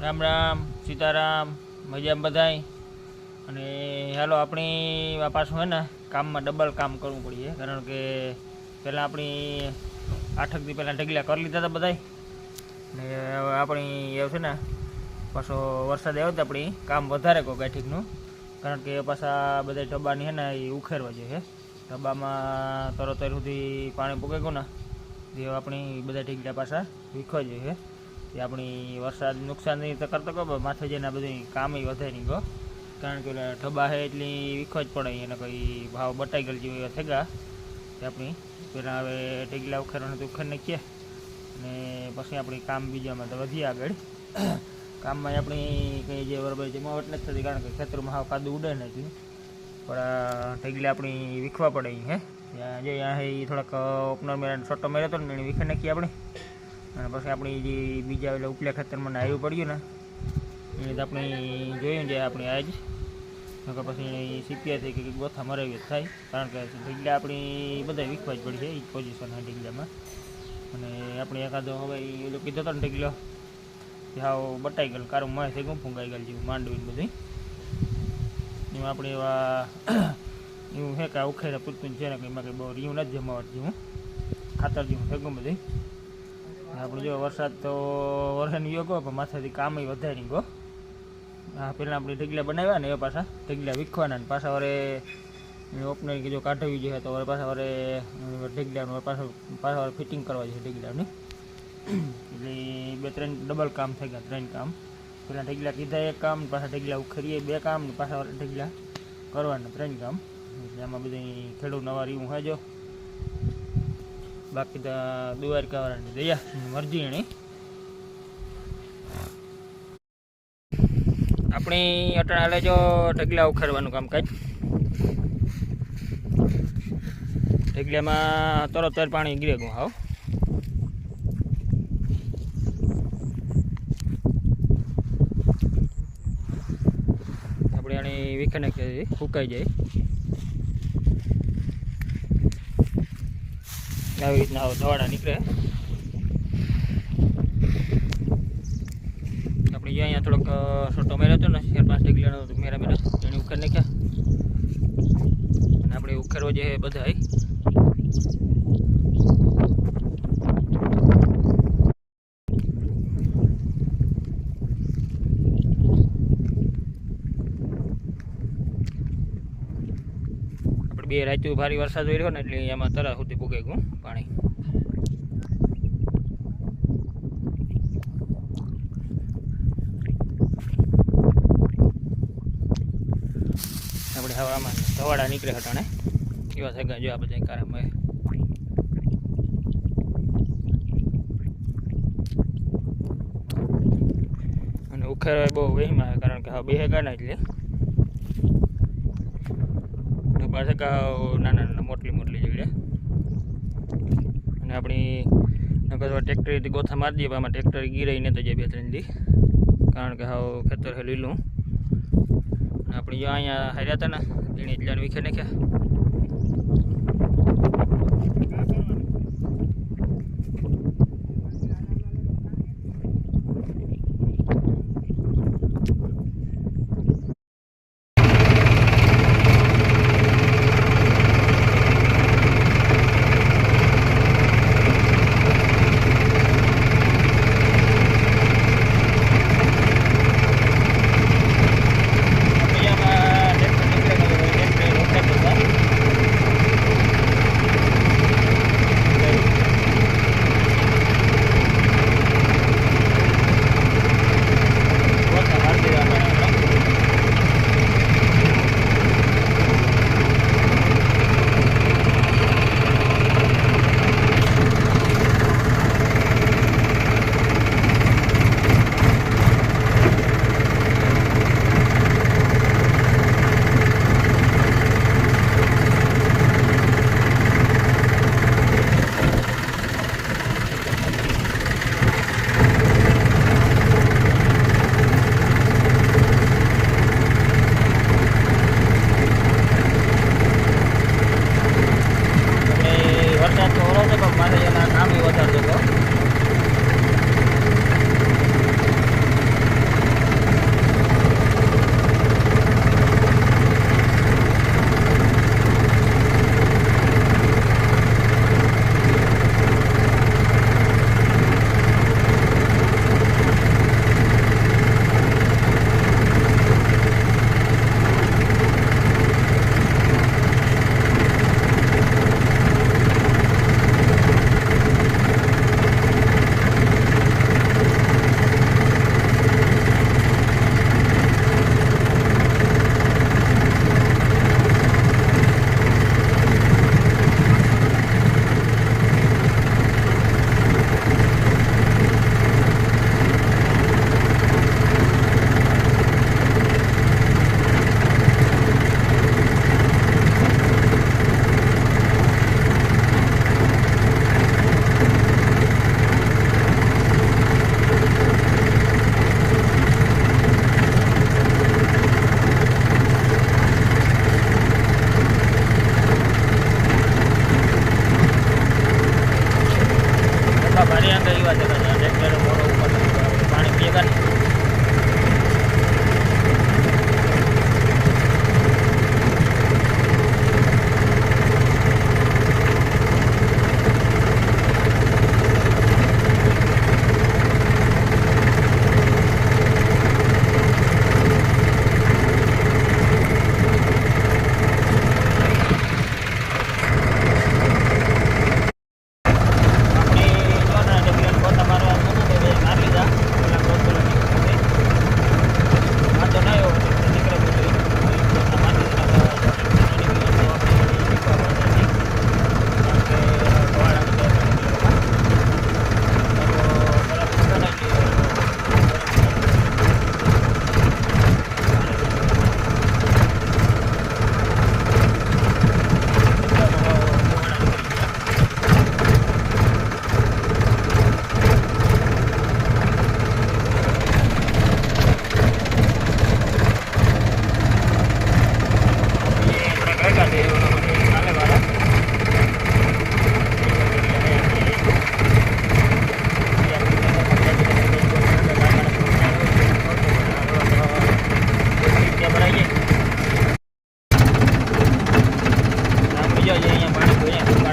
રામ રામ, સીતારામ, મજામાં બધાય? અને હાલો, આપણી પાછું હે ને, કામમાં ડબલ કામ કરવું પડીએ કારણ કે પહેલાં આપણી આઠક દી પહેલાં ઢગલા કરી લીધા હતા બધાય. ને હવે આપણી એવું છે ને, પાછો વરસાદ આવ્યો તો આપણી કામ વધારે કહો ગાંઠીકનું કારણ કે પાછા બધા ડબ્બાની હે ને, એ ઉખેરવા જોઈએ. ડબ્બામાં તરત સુધી પાણી પૂકે ગયું ને, જે આપણી બધા ઢીકડા પાછા વીખવા જોઈએ એ આપણી વરસાદ નુકસાન નહીં તો કરતો કહો પણ માથે જઈને આ બધું કામ વધે નહીં ગયો કારણ કે ઓલા ઢબા છે એટલી વીખવા જ પડે, એને કોઈ ભાવ બટાઈ ગયેલ જેવી એવા થઈ ગયા તે આપણી. પહેલાં હવે ઢીગલા ઉખેરવાને તો ઉખેર નાખીએ અને પછી આપણી કામ બીજામાં તો વધીએ આગળ. કામમાં આપણી કંઈ જે બરાબર જમાવટ નથી થતી, કારણ કે ખેતરમાં હાવ કાદું ઉડે નથી પણ આ ઢગલા આપણી વીખવા પડે અહીં હે. ત્યાં જે અહીંયા એ થોડાક ઓપનર મેળા છોટો મેળ્યો હતો ને એને વીખી નાખી આપણે. અને પછી આપણી જે બીજા એટલે ઉપલા ખેતરમાં આવ્યું પડ્યું ને, એ તો આપણે જોયું છે આપણે આજ નકર પછી થઈ કે ગોથા મરાવી થાય, કારણ કે ઢીગલા આપણી બધા વીખવા જ પડી છે એ પોઝિશન આ ઢીગલામાં. અને આપણે એકાદો હવે એ કીધો હતો ને ઢીગલો, કે હાવ બટાઈ ગયેલ, કારું મળે છે ગું ફૂંગાઈ ગયેલ જેવું માંડવી ને બધું એમાં આપણે એવા એવું છે કે ઉખેરા પૂરતું છે ને કે એમાં કંઈ બહુ રીયું નથી જમાવટ જેવું. ખાતર જેવું ભેગું બધું આપણે જો વરસાદ તો વરસાદ યોગો પણ માથાથી કામ વધારે ગો હા, પહેલાં આપણે ઢગલા બનાવ્યા ને એ પાછા ઢગલા વીખવાના પાછા વરે ઓપનર કે જો કાઢવી જોઈએ તો વરે પાછા વરે ઢગલાનું પાછા પાછા વરે ફિટિંગ કરવા જોઈએ ઢગલાની. એટલે બે ત્રણ ડબલ કામ થઈ ગયા, ત્રણ કામ. પેલા ઢગલા કીધા એક કામ, પાછા ઢગલા ઉખરીએ બે કામ ને પાછા ઢગલા કરવાના ત્રણ કામ. એટલે આમાં બધી ખેડૂત નવા રીવું હોજો બાકી તો દ્વારકાવાળાની દયા મરજી એની. આપણે અટણ હાલે જો ઢગલા ઉખાડવાનું કામ કાજ ઢગલામાં તરત જ પાણી ગીરે ગયું, હાવ. આપણે આની વિખે નાખીએ સુકાઈ જાય. આવી રીતના આવો નીકળે. આપણે જે અહીંયા થોડોક છોટો મેળ્યો હતો ને, ચાર પાંચ ડિગ્રીનો મેરા મેરા એને ઉખેર નાખ્યા. અને આપણે ઉખેરવા જે બધા આપણે બે રાત્યુ ભારે વરસાદ હોય ને એટલે એમાં તરા સુધી પૂગે ગયું પાણી. આપણે હવામાં ધવાડા નીકળે હટાણે એવા સગા જો બધા કારમાં અને ઉખેરવા બહુ વહીમાં કારણ કે હા બે ગાના એટલે પાસે નાના નાના, મોટલી મોટલી જેવડે અને આપણી નકર ટ્રેક્ટરથી ગોથા મારી દઈએ આમાં ટ્રેક્ટર ગીરાઈ ને તો જે બે ત્રણ દી. કારણ કે હાવ ખેતર છે લીલું. આપણે અહીંયા હાર્યા હતા ને એને એટલા વીખે નાખ્યા. 你问他了没有？ના કર્યું છે પાણી ભેગા ตัวเนี่ย